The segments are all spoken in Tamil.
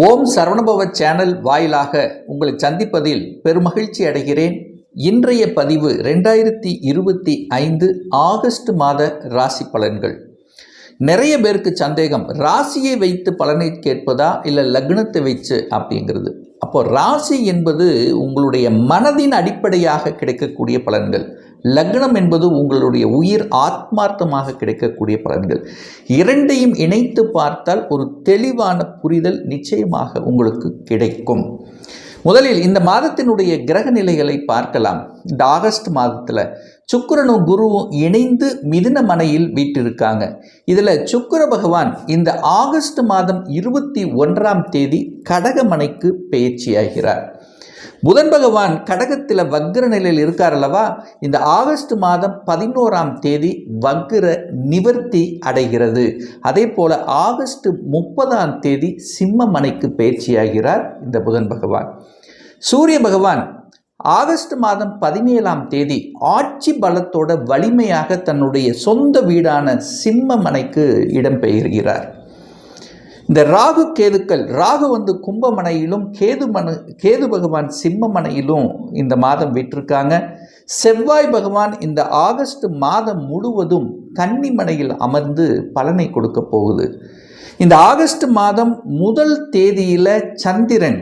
ஓம் சரவணபவ சேனல் வாயிலாக உங்களை சந்திப்பதில் பெருமகிழ்ச்சி அடைகிறேன். இன்றைய பதிவு ரெண்டாயிரத்தி இருபத்தி ஐந்து ஆகஸ்ட் மாத ராசி பலன்கள். நிறைய பேருக்கு சந்தேகம் ராசியை வைத்து பலனை கேட்பதா இல்லை லக்னத்தை வச்சு அப்படிங்கிறது. அப்போ ராசி என்பது உங்களுடைய மனதின் அடிப்படையாக கிடைக்கக்கூடிய பலன்கள். லக்னம் என்பது உங்களுடைய உயிர் ஆத்மார்த்தமாக கிடைக்கக்கூடிய பலன்கள். இரண்டையும் இணைத்து பார்த்தால் ஒரு தெளிவான புரிதல் நிச்சயமாக உங்களுக்கு கிடைக்கும். முதலில் இந்த மாதத்தினுடைய கிரக நிலைகளை பார்க்கலாம். இந்த ஆகஸ்ட் மாதத்தில் சுக்கிரனும் குருவும் இணைந்து மிதுன மனையில் வீட்டிருக்காங்க இதில் சுக்கிர பகவான் இந்த ஆகஸ்ட் மாதம் இருபத்தி ஒன்றாம் தேதி கடகமனைக்கு பயிற்சியாகிறார் புதன் பகவான் கடகத்தில் வக்ர நிலையில் இருக்கார் அல்லவா? இந்த ஆகஸ்ட் மாதம் பதினோராம் தேதி வக்ர நிவர்த்தி அடைகிறது. அதே போல் ஆகஸ்ட் முப்பதாம் தேதி சிம்ம மனைக்கு பயிற்சியாகிறார் இந்த புதன் பகவான். சூரிய பகவான் ஆகஸ்ட் மாதம் பதினேழாம் தேதி ஆட்சி பலத்தோட வலிமையாக தன்னுடைய சொந்த வீடான சிம்மமனைக்கு இடம்பெயர்கிறார் இந்த ராகு கேதுக்கள் ராகு வந்து கும்பமனையிலும் கேது மனு கேது பகவான் சிம்மமனையிலும் இந்த மாதம் விட்டிருக்காங்க. செவ்வாய் பகவான் இந்த ஆகஸ்ட் மாதம் முழுவதும் கன்னிமனையில் அமர்ந்து பலனை கொடுக்க போகுது. இந்த ஆகஸ்ட் மாதம் முதல் தேதியில் சந்திரன்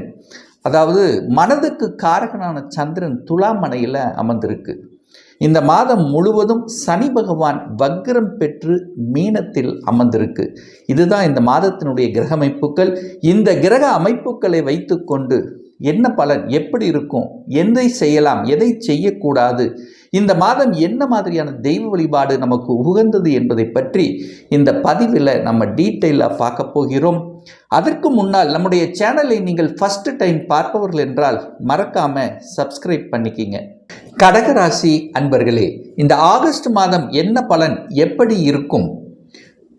அதாவது மனதுக்கு காரகனான சந்திரன் துலாமனையில் அமர்ந்திருக்கு. இந்த மாதம் முழுவதும் சனி பகவான் வக்ரம் பெற்று மீனத்தில் அமர்ந்திருக்கு. இதுதான் இந்த மாதத்தினுடைய கிரக அமைப்புகள் இந்த கிரக அமைப்புகளை வைத்துக்கொண்டு என்ன பலன்? எப்படி இருக்கும்? எதை செய்யலாம்? எதை செய்யக்கூடாது? இந்த மாதம் என்ன மாதிரியான தெய்வ வழிபாடு நமக்கு உகந்தது என்பதை பற்றி இந்த பதிவில் நம்ம டீட்டெயிலாக பார்க்க போகிறோம். அதற்கு முன்னால் நம்முடைய சேனலை நீங்கள் ஃபஸ்ட்டு டைம் பார்ப்பவர்கள் என்றால் மறக்காமல் சப்ஸ்கிரைப் பண்ணிக்கிங்க. கடகராசி அன்பர்களே இந்த ஆகஸ்ட் மாதம் என்ன பலன்? எப்படி இருக்கும்?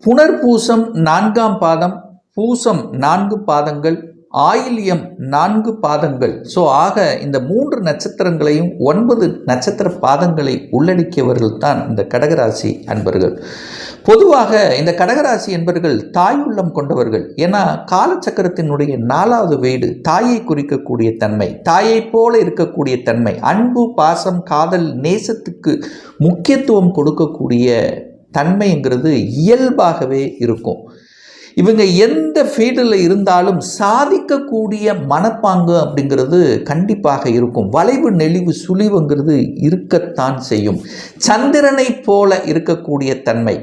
புனர்பூசம் நான்காம் பாதம் பூசம் நான்கு பாதங்கள் ஆயில்யம் நான்கு பாதங்கள். ஸோ ஆக இந்த மூன்று நட்சத்திரங்களையும் ஒன்பது நட்சத்திர பாதங்களை உள்ளடக்கியவர்கள் தான் இந்த கடகராசி அன்பர்கள். பொதுவாக இந்த கடகராசி என்பர்கள் தாய் உள்ளம் கொண்டவர்கள். ஏன்னா காலச்சக்கரத்தினுடைய நாலாவது வீடு தாயை குறிக்கக்கூடிய தன்மை தாயை போல இருக்கக்கூடிய தன்மை அன்பு பாசம் காதல் நேசத்துக்கு முக்கியத்துவம் கொடுக்கக்கூடிய தன்மைங்கிறது இயல்பாகவே இருக்கும். இவங்க எந்த ஃபீல்டில் இருந்தாலும் சாதிக்கக்கூடிய மனப்பாங்கு அப்படிங்கிறது கண்டிப்பாக இருக்கும். வளைவு நெளிவு சுழிவுங்கிறது இருக்கத்தான் செய்யும். சந்திரனை போல இருக்கக்கூடிய தன்மை.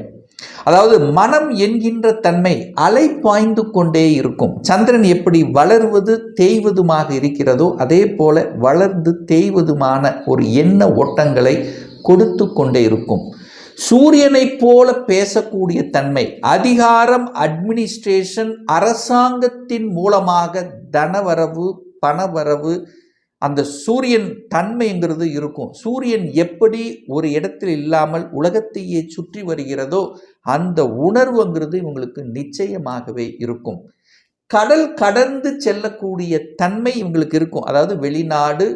அதாவது மனம் என்கின்ற தன்மை அலை பாய்ந்து கொண்டே இருக்கும். சந்திரன் எப்படி வளர்வது தேய்வதுமாக இருக்கிறதோ அதே போல வளர்ந்து தேய்வதுமான ஒரு எண்ண ஓட்டங்களை கொடுத்து கொண்டே இருக்கும். சூரியனைப் போல பேசக்கூடிய தன்மை அதிகாரம் அட்மினிஸ்ட்ரேஷன் அரசாங்கத்தின் மூலமாக தனவரவு பணவரவு அந்த சூரியன் தன்மைங்கிறது இருக்கும். சூரியன் எப்படி ஒரு இடத்தில் இல்லாமல் உலகத்தையே சுற்றி வருகிறதோ அந்த உணர்வுங்கிறது இவங்களுக்கு நிச்சயமாகவே இருக்கும். கடல் கடந்து செல்லக்கூடிய தன்மை இவங்களுக்கு இருக்கும். அதாவது வெளிநாடு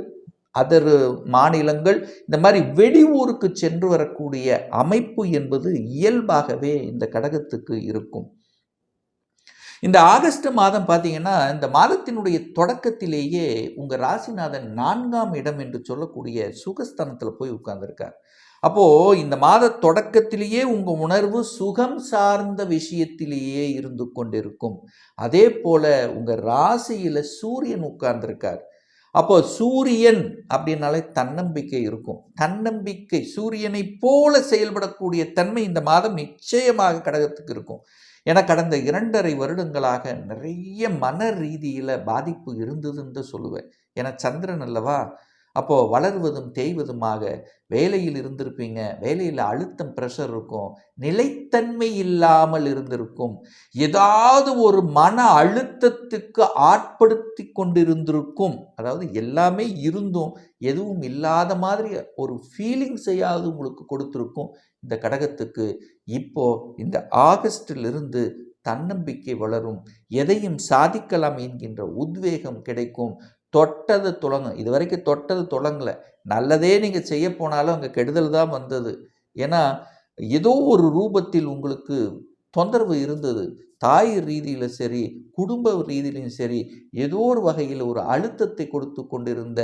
அதர் மாநிலங்கள் இந்த மாதிரி வெளியூருக்கு சென்று வரக்கூடிய அமைப்பு என்பது இயல்பாகவே இந்த கடகத்துக்கு இருக்கும். இந்த ஆகஸ்ட் மாதம் பார்த்தீங்கன்னா இந்த மாதத்தினுடைய தொடக்கத்திலேயே உங்கள் ராசிநாதன் நான்காம் இடம் என்று சொல்லக்கூடிய சுகஸ்தானத்தில் போய் உட்கார்ந்துருக்கார். அப்போது இந்த மாத தொடக்கத்திலேயே உங்கள் உணர்வு சுகம் சார்ந்த விஷயத்திலேயே இருந்து கொண்டிருக்கும். அதே போல் உங்கள் ராசியில் சூரியன் உட்கார்ந்துருக்கார். அப்போ சூரியன் அப்படின்னாலே தன்னம்பிக்கை இருக்கும். தன்னம்பிக்கை சூரியனை போல செயல்படக்கூடிய தன்மை இந்த மாதம் நிச்சயமாக கடகத்துக்கு இருக்கும். ஏன்னா கடந்த இரண்டரை வருடங்களாக நிறைய மன ரீதியில் பாதிப்பு இருந்ததுன்னு சொல்லுவேன். ஏன்னா சந்திரன் அல்லவா அப்போது வளர்வதும் தேய்வதுமாக வேலையில் இருந்திருப்பீங்க. வேலையில் அழுத்தம் ப்ரெஷர் இருக்கும். நிலைத்தன்மை இல்லாமல் இருந்திருக்கும். ஏதாவது ஒரு மன அழுத்தத்துக்கு ஆட்படுத்தி கொண்டிருந்திருக்கும். அதாவது எல்லாமே இருந்தும் எதுவும் இல்லாத மாதிரி ஒரு ஃபீலிங்ஸையாவது உங்களுக்கு கொடுத்துருக்கும் இந்த கடகத்துக்கு. இப்போது இந்த ஆகஸ்டிலிருந்து தன்னம்பிக்கை வளரும். எதையும் சாதிக்கலாம் என்கின்ற உத்வேகம் கிடைக்கும். தொட்டது தொடங்கும் இது வரைக்கும் தொட்டது தொடங்கலை நல்லதே நீங்கள் செய்ய போனாலும் அங்கே கெடுதல் தான் வந்தது. ஏன்னா ஏதோ ஒரு ரூபத்தில் உங்களுக்கு தொந்தரவு இருந்தது. தாய் ரீதியில் சரி குடும்ப ரீதியிலும் சரி ஏதோ ஒரு வகையில் ஒரு அழுத்தத்தை கொடுத்து கொண்டிருந்த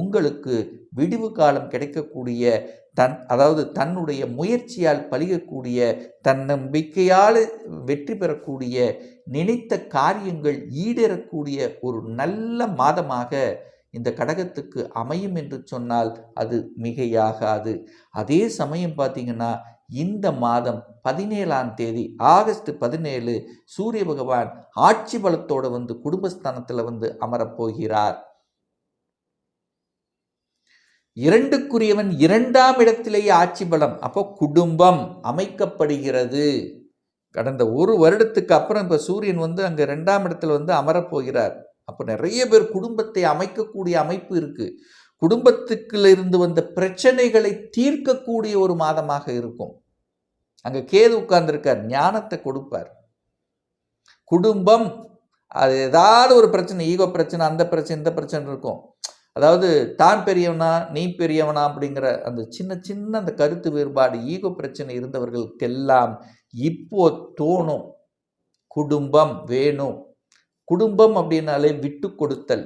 உங்களுக்கு விடிவு காலம் கிடைக்கக்கூடிய தன் அதாவது தன்னுடைய முயற்சியால் பழிகக்கூடிய தன்னம்பிக்கையால் வெற்றி பெறக்கூடிய நினைத்த காரியங்கள் ஈடேறக்கூடிய ஒரு நல்ல மாதமாக இந்த கடகத்துக்கு அமையும் என்று சொன்னால் அது மிகையாகாது. அதே சமயம் பார்த்தீங்கன்னா இந்த மாதம் பதினேழாம் தேதி ஆகஸ்ட் பதினேழு சூரிய பகவான் ஆட்சி பலத்தோடு வந்து குடும்பஸ்தானத்தில் வந்து அமரப்போகிறார் இரண்டுக்குரியவன் இரண்டாம் இடத்திலேயே ஆட்சி பலம். அப்போ குடும்பம் அமைக்கப்படுகிறது. கடந்த ஒரு வருடத்துக்கு அப்புறம் இப்போ சூரியன் வந்து அங்கே ரெண்டாம் இடத்துல வந்து அமரப்போகிறார். அப்போ நிறைய பேர் குடும்பத்தை அமைக்கக்கூடிய அமைப்பு இருக்குது குடும்பத்துக்குள்ள இருந்து வந்த பிரச்சனைகளை தீர்க்கக்கூடிய ஒரு மாதமாக இருக்கும். அங்கே கேது உட்கார்ந்துருக்கார் ஞானத்தை கொடுப்பார். குடும்பம் அது ஏதாவது ஒரு பிரச்சனை ஈகோ பிரச்சனை அந்த பிரச்சனை இந்த பிரச்சனை இருக்கும். அதாவது தான் பெரியவனா நீ பெரியவனா அப்படிங்கிற அந்த சின்ன சின்ன அந்த கருத்து வேறுபாடு ஈகோ பிரச்சனை இருந்தவர்களுக்கெல்லாம் இப்போ தோணும். குடும்பம் வேணும். குடும்பம் அப்படின்னாலே விட்டு கொடுத்தல்.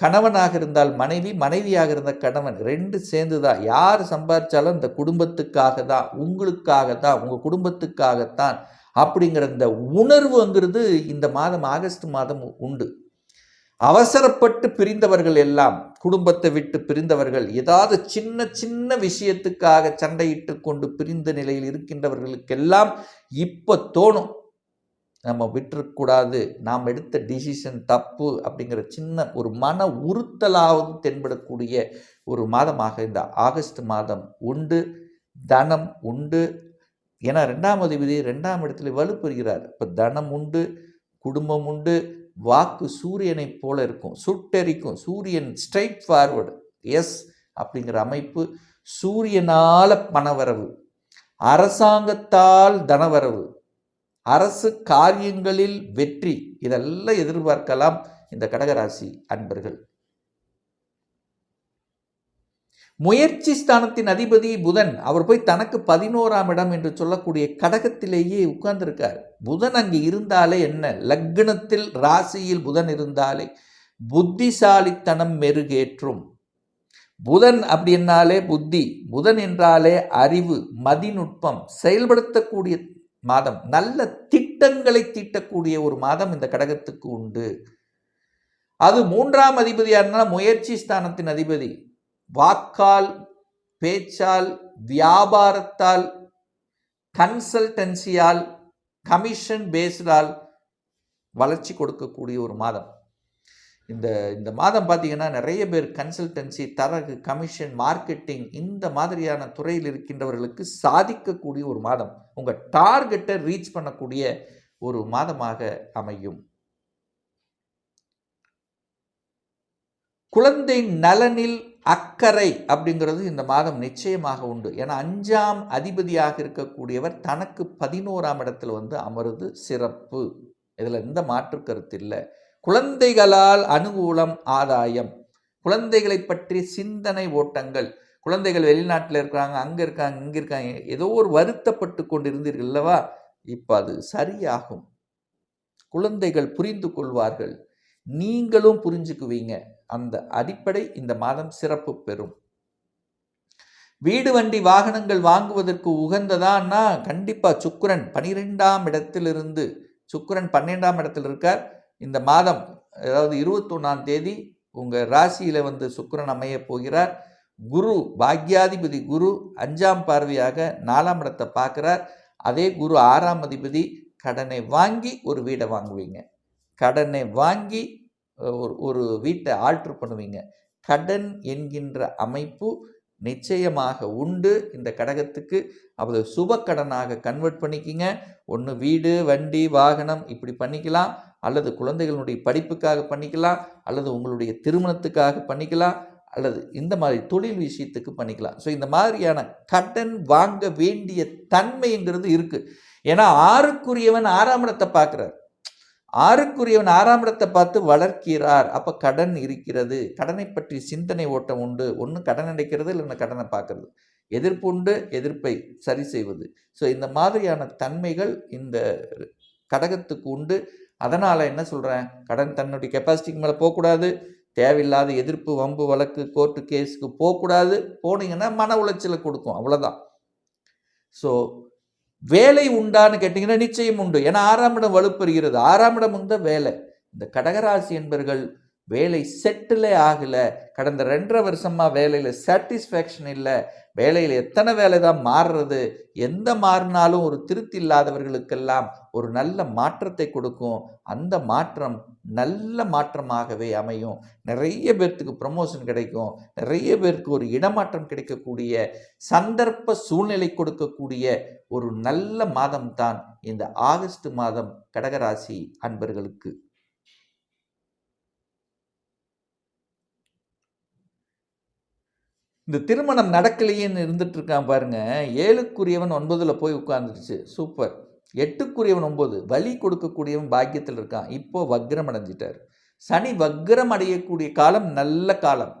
கணவனாக இருந்தால் மனைவி மனைவியாக இருந்த கணவன் ரெண்டு சேர்ந்து தான் யார் சம்பாதிச்சாலும் இந்த குடும்பத்துக்காக தான் உங்களுக்காக தான் உங்கள் குடும்பத்துக்காகத்தான் அப்படிங்கிற இந்த உணர்வுங்கிறது இந்த மாதம் ஆகஸ்ட் மாதம் உண்டு. அவசரப்பட்டு பிரிந்தவர்கள் எல்லாம் குடும்பத்தை விட்டு பிரிந்தவர்கள் ஏதாவது சின்ன சின்ன விஷயத்துக்காக சண்டையிட்டு கொண்டு பிரிந்த நிலையில் இருக்கின்றவர்களுக்கெல்லாம் இப்போ தோணும். நம்ம விட்டுறக்கூடாது நாம் எடுத்த டிசிஷன் தப்பு அப்படிங்கிற சின்ன ஒரு மன உறுத்தலாவது தென்படக்கூடிய ஒரு மாதமாக இந்த ஆகஸ்ட் மாதம் உண்டு தனம் உண்டு. ஏன்னா ரெண்டாம் அதிபதி ரெண்டாம் இடத்துல வலுப்பெறுகிறார். இப்போ தனம் உண்டு குடும்பம் உண்டு வாக்கு சூரியனை போல இருக்கும் சுட்டெரிக்கும் சூரியன் ஸ்ட்ரைட் ஃபார்வர்டு எஸ் அப்படிங்கிற அமைப்பு சூரியனால் பணவரவு அரசாங்கத்தால் தனவரவு அரசு காரியங்களில் வெற்றி இதெல்லாம் எதிர்பார்க்கலாம் இந்த கடகராசி அன்பர்கள். முயற்சி ஸ்தானத்தின் அதிபதி புதன் அவர் போய் தனக்கு பதினோராம் இடம் என்று சொல்லக்கூடிய கடகத்திலேயே உட்கார்ந்திருக்கார். புதன் அங்கே இருந்தாலே என்ன? லக்னத்தில் ராசியில் புதன் இருந்தாலே புத்திசாலித்தனம் மெருகேற்றும். புதன் அப்படின்னாலே புத்தி புதன் என்றாலே அறிவு மதிநுட்பம் செயல்படுத்தக்கூடிய மாதம் நல்ல திட்டங்களை தீட்டக்கூடிய ஒரு மாதம் இந்த கடகத்துக்கு உண்டு. அது மூன்றாம் அதிபதியான முயற்சி ஸ்தானத்தின் அதிபதி. வாக்கால் பேச்சால் வியாபாரத்தால் கன்சல்டன்சியால் கமிஷன் பேஸ்டால் வளர்ச்சி கொடுக்கக்கூடிய ஒரு மாதம். இந்த இந்த மாதம் பார்த்தீங்கன்னா நிறைய பேர் கன்சல்டன்சி தரகு கமிஷன் மார்க்கெட்டிங் இந்த மாதிரியான துறையில் இருக்கின்றவர்களுக்கு சாதிக்கக்கூடிய ஒரு மாதம். உங்கள் டார்கெட்டை ரீச் பண்ணக்கூடிய ஒரு மாதமாக அமையும். குழந்தை நலனில் அக்கறை அப்படிங்கிறது இந்த மாதம் நிச்சயமாக உண்டு. ஏன்னா அஞ்சாம் அதிபதியாக இருக்கக்கூடியவர் தனக்கு பதினோராம் இடத்தில் வந்து அமருது சிறப்பு. இதில் எந்த மாற்று கருத்து இல்லை. குழந்தைகளால் அனுகூலம் ஆதாயம். குழந்தைகளை பற்றி சிந்தனை ஓட்டங்கள். குழந்தைகள் வெளிநாட்டில் இருக்கிறாங்க அங்கே இருக்காங்க இங்கே இருக்காங்க. ஏதோ ஒரு வருத்தப்பட்டு கொண்டு இருந்தீர்கள் அல்லவா? இப்போ அது சரியாகும். குழந்தைகள் புரிந்து கொள்வார்கள். நீங்களும் புரிஞ்சுக்குவீங்க. அந்த அடிப்படை இந்த மாதம் சிறப்பு பெறும். வீடு வண்டி வாகனங்கள் வாங்குவதற்கு உகந்ததான்னா கண்டிப்பாக சுக்கரன் பனிரெண்டாம் இடத்திலிருந்து சுக்கரன் பன்னெண்டாம் இடத்தில் இருக்கார். இந்த மாதம் அதாவது இருபத்தொன்னாம் தேதி உங்கள் ராசியில் வந்து சுக்கரன் அமைய போகிறார். குரு பாக்யாதிபதி குரு அஞ்சாம் பார்வையாக நாலாம் இடத்தை பார்க்குறார். அதே குரு ஆறாம் அதிபதி கடனை வாங்கி ஒரு வீடை வாங்குவீங்க. கடனை வாங்கி ஒரு ஒரு வீட்டை ஆல்ட்ரு பண்ணுவீங்க. கடன் என்கின்ற அமைப்பு நிச்சயமாக உண்டு. இந்த கடகத்துக்கு அது சுப கடனாக கன்வெர்ட் பண்ணிக்கிங்க. ஒன்று வீடு வண்டி வாகனம் இப்படி பண்ணிக்கலாம். அல்லது குழந்தைகளுடைய படிப்புக்காக பண்ணிக்கலாம். அல்லது உங்களுடைய திருமணத்துக்காக பண்ணிக்கலாம். அல்லது இந்த மாதிரி தொழில் விஷயத்துக்கு பண்ணிக்கலாம். ஸோ இந்த மாதிரியான கடன் வாங்க வேண்டிய தன்மைங்கிறது இருக்குது ஏன்னா ஆறுக்குரியவன் ஆறாம் இடத்தை பார்க்குறார். ஆறுக்குரியவன் ஆறாம் இடத்தை பார்த்து வளர்க்கிறார். அப்போ கடன் இருக்கிறது. கடனை பற்றி சிந்தனை ஓட்டம் உண்டு. ஒன்று கடன் அடைக்கிறது இல்லைன்னா கடனை பார்க்கறது. எதிர்ப்பு உண்டு எதிர்ப்பை சரி செய்வது. ஸோ இந்த மாதிரியான தன்மைகள் இந்த கடகத்துக்கு உண்டு. அதனால் என்ன சொல்கிறேன் கடன் தன்னுடைய கெப்பாசிட்டிக்கு மேலே போகக்கூடாது. தேவையில்லாத எதிர்ப்பு வம்பு வழக்கு கோர்ட்டு கேஸுக்கு போகக்கூடாது. போனீங்கன்னா மன உளைச்சலை கொடுக்கும். அவ்வளோதான் ஸோ வேலை உண்டான்னு கேட்டிங்கன்னா நிச்சயம் உண்டு. ஏன்னா ஆறாம் இடம் வலுப்பெறுகிறது. ஆறாம் இடம் வந்து வேலை. இந்த கடகராசி என்பர்கள் வேலை செட்டிலே ஆகலை. கடந்த ரெண்டரை வருஷமாக வேலையில் சாட்டிஸ்ஃபேக்ஷன் இல்லை. வேலையில் எத்தனை வேலை தான் மாறுறது? எந்த மாறினாலும் ஒரு திருப்தி இல்லாதவர்களுக்கெல்லாம் ஒரு நல்ல மாற்றத்தை கொடுக்கும். அந்த மாற்றம் நல்ல மாற்றமாகவே அமையும். நிறைய பேர்த்துக்கு ப்ரமோஷன் கிடைக்கும். நிறைய பேருக்கு ஒரு இடமாற்றம் கிடைக்கக்கூடிய சந்தர்ப்ப சூழ்நிலை கொடுக்கக்கூடிய ஒரு நல்ல மாதம் தான் இந்த ஆகஸ்ட் மாதம் கடகராசி அன்பர்களுக்கு. இந்த திருமணம் நடக்கலையேன்னு இருந்துட்டு இருக்கான் பாருங்க. ஏழுக்குரியவன் ஒன்பதுல போய் உட்கார்ந்துருச்சு. சூப்பர் எட்டுக்குரியவன் ஒன்பது. வலி கொடுக்கக்கூடியவன் பாக்கியத்தில் இருக்கான். இப்போ வக்ரம் அடைஞ்சிட்டார் சனி வக்ரம் அடையக்கூடிய காலம் நல்ல காலம்.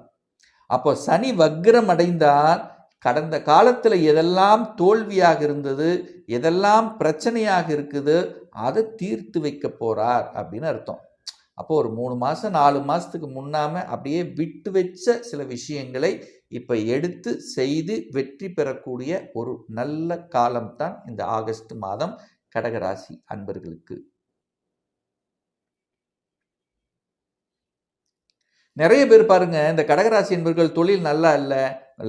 அப்போ சனி வக்ரம் அடைந்தால் கடந்த காலத்தில் எதெல்லாம் தோல்வியாக இருந்தது எதெல்லாம் பிரச்சனையாக இருக்குது அதை தீர்த்து வைக்க போகிறார் அப்படின்னு அர்த்தம். அப்போது ஒரு மூணு மாதம் நாலு மாதத்துக்கு முன்னாமல் அப்படியே விட்டு வச்ச சில விஷயங்களை இப்போ எடுத்து செய்து வெற்றி பெறக்கூடிய ஒரு நல்ல காலம்தான் இந்த ஆகஸ்ட் மாதம் கடகராசி அன்பர்களுக்கு. நிறைய பேர் பாருங்க இந்த கடகராசி என்பர்கள் தொழில் நல்லா இல்லை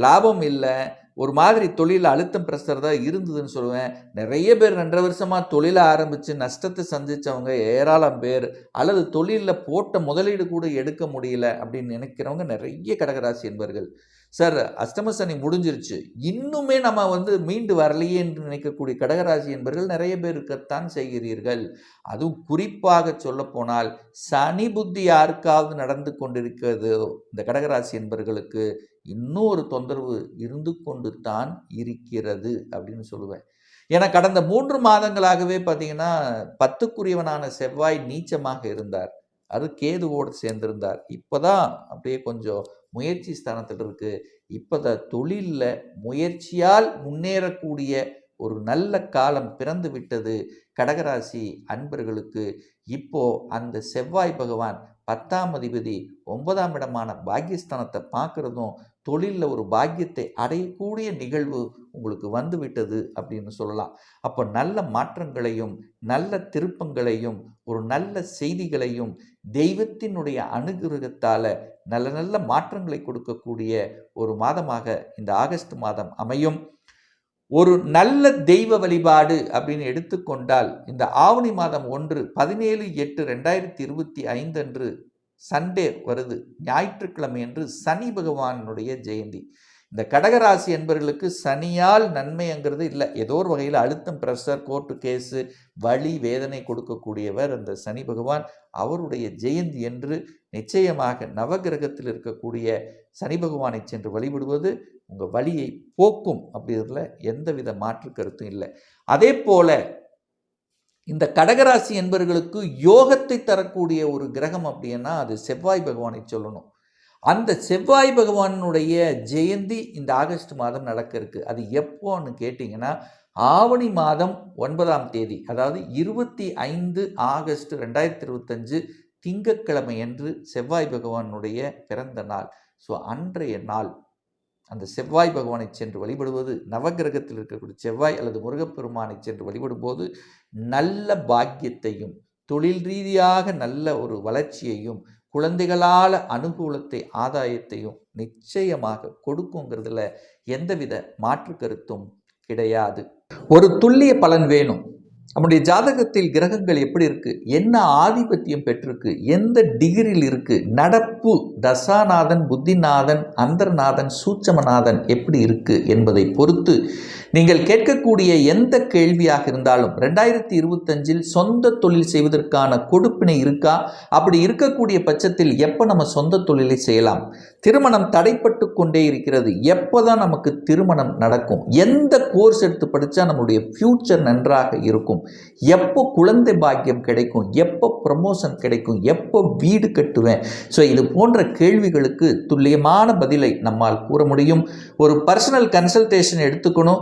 லாபம் இல்லை ஒரு மாதிரி தொழில் அழுத்தம் பிரஷர் தான் இருந்ததுன்னு சொல்லுவேன். நிறைய பேர் ரெண்டரை வருஷமாக தொழிலை ஆரம்பித்து நஷ்டத்தை சந்திச்சவங்க ஏராளம் பேர். அல்லது தொழிலில் போட்ட முதலீடு கூட எடுக்க முடியல அப்படின்னு நினைக்கிறவங்க நிறைய கடகராசி என்பர்கள். சார் அஷ்டம சனி முடிஞ்சிருச்சு. இன்னுமே நம்ம வந்து மீண்டு வரலையே என்று நினைக்கக்கூடிய கடகராசி என்பர்கள் நிறைய பேர் இருக்கத்தான் செய்கிறீர்கள். அதுவும் குறிப்பாக சொல்லப்போனால் சனி புத்தி யாருக்காவது நடந்து கொண்டிருக்கிறதோ இந்த கடகராசி என்பர்களுக்கு இன்னொரு தொந்தரவு இருந்து கொண்டு தான் இருக்கிறது அப்படின்னு சொல்லுவேன். ஏன்னா கடந்த மூன்று மாதங்களாகவே பார்த்தீங்கன்னா பத்துக்குரியவனான செவ்வாய் நீச்சமாக இருந்தார். அது கேதுவோடு சேர்ந்திருந்தார். இப்போதான் அப்படியே கொஞ்சம் முயற்சி ஸ்தானத்தில் இருக்கு. இப்போத தொழிலில் முயற்சியால் முன்னேறக்கூடிய ஒரு நல்ல காலம் பிறந்து விட்டது கடகராசி அன்பர்களுக்கு. இப்போ அந்த செவ்வாய் பகவான் பத்தாம் அதிபதி ஒன்பதாம் இடமான பாக்கியஸ்தானத்தை பார்க்குறதும் தொழிலில் ஒரு பாக்கியத்தை அடையக்கூடிய நிகழ்வு உங்களுக்கு வந்துவிட்டது அப்படின்னு சொல்லலாம். அப்போ நல்ல மாற்றங்களையும் நல்ல திருப்பங்களையும் ஒரு நல்ல செய்திகளையும் தெய்வத்தினுடைய அனுகிரகத்தால் நல்ல நல்ல மாற்றங்களை கொடுக்கக்கூடிய ஒரு மாதமாக இந்த ஆகஸ்ட் மாதம் அமையும். ஒரு நல்ல தெய்வ வழிபாடு அப்படின்னு எடுத்துக்கொண்டால் இந்த ஆவணி மாதம் ஒன்று பதினேழு எட்டு ரெண்டாயிரத்தி இருபத்தி ஐந்து அன்று சண்டே வருது. ஞாயிற்றுக்கிழமை என்று சனி பகவானுடைய ஜெயந்தி. இந்த கடகராசி என்பவர்களுக்கு சனியால் நன்மைங்கிறது இல்லை. ஏதோ ஒரு வகையில் அழுத்தம் ப்ரெஷர் கோர்ட்டு கேஸு வழி வேதனை கொடுக்கக்கூடியவர் அந்த சனி பகவான். அவருடைய ஜெயந்தி என்று நிச்சயமாக நவகிரகத்தில் இருக்கக்கூடிய சனி பகவானை சென்று வழிபடுவது உங்கள் வழியை போக்கும் அப்படிங்கிறதுல எந்தவித மாற்று கருத்தும் இல்லை. அதே போல் இந்த கடகராசி என்பவர்களுக்கு யோகத்தை தரக்கூடிய ஒரு கிரகம் அப்படின்னா அது செவ்வாய் பகவானை சொல்லணும். அந்த செவ்வாய் பகவானுடைய ஜெயந்தி இந்த ஆகஸ்ட் மாதம் நடக்க இருக்கு. அது எப்போன்னு கேட்டிங்கன்னா ஆவணி மாதம் ஒன்பதாம் தேதி அதாவது இருபத்தி ஐந்து ஆகஸ்ட் ரெண்டாயிரத்தி இருபத்தஞ்சு திங்கக்கிழமை என்று செவ்வாய் பகவானுடைய பிறந்த நாள். ஸோ அன்றைய நாள். அந்த செவ்வாய் பகவானை சென்று வழிபடுவது நவகிரகத்தில் இருக்கக்கூடிய செவ்வாய் அல்லது முருகப்பெருமானை சென்று வழிபடும்போது நல்ல பாக்கியத்தையும் தொழில் ரீதியாக நல்ல ஒரு வளர்ச்சியையும் குழந்தைகளால் அனுகூலத்தை ஆதாயத்தையும் நிச்சயமாக கொடுக்குங்கிறதுல எந்தவித மாற்று கருத்தும் கிடையாது. ஒரு துல்லிய பலன் வேணும். நம்முடைய ஜாதகத்தில் கிரகங்கள் எப்படி இருக்குது என்ன ஆதிபத்தியம் பெற்றிருக்கு? எந்த டிகிரியில் இருக்குது நடப்பு தசாநாதன் புத்திநாதன் அந்தர்நாதன் சூட்சமநாதன் எப்படி இருக்கு என்பதை பொறுத்து நீங்கள் கேட்கக்கூடிய எந்த கேள்வியாக இருந்தாலும் ரெண்டாயிரத்தி இருபத்தஞ்சில் சொந்த தொழில் செய்வதற்கான கொடுப்பினை இருக்கா? அப்படி இருக்கக்கூடிய பட்சத்தில் எப்போ நம்ம சொந்த தொழிலை செய்யலாம்? திருமணம் தடைப்பட்டு கொண்டே இருக்கிறது. எப்போ தான் நமக்கு திருமணம் நடக்கும்? எந்த கோர்ஸ் எடுத்து படித்தா நம்மளுடைய ஃப்யூச்சர் நன்றாக இருக்கும்? இருக்கும். எப்போ குழந்தை பாக்கியம் கிடைக்கும் எப்போ ப்ரமோஷன் கிடைக்கும் எப்போ வீடு கட்டுவேன்? ஸோ இது போன்ற கேள்விகளுக்கு துல்லியமான பதிலை நம்மால் கூற முடியும். ஒரு பர்சனல் கன்சல்டேஷன் எடுத்துக்கணும்.